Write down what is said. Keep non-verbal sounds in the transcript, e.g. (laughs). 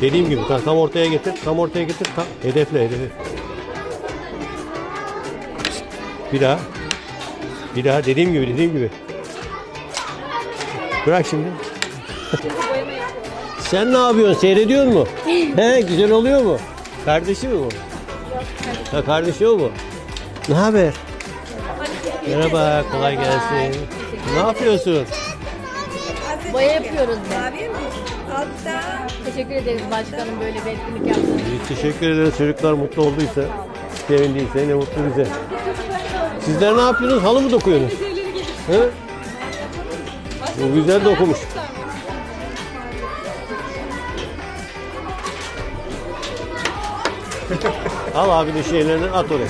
Dediğim gibi tam, ortaya getir. Tam ortaya getir. Tam hedefle hedefle. Bir daha. Bir daha dediğim gibi dediğim gibi. Bırak şimdi. (laughs) Sen ne yapıyorsun? Seyrediyor mu? He güzel oluyor mu? Kardeşi mi bu? Ha kardeşi o mu? Ne haber? Merhaba, kolay gelsin. Ne yapıyorsun? Boya yapıyoruz biz. Abi altta Teşekkür ederiz başkanım böyle bir etkinlik yaptığınız için. İyi, teşekkür ederiz. Çocuklar mutlu olduysa, sevindiyse ne mutlu bize. Sizler ne yapıyorsunuz? Halı mı dokuyorsunuz? He? Bu güzel dokumuş. Al abinin şeylerini at oraya.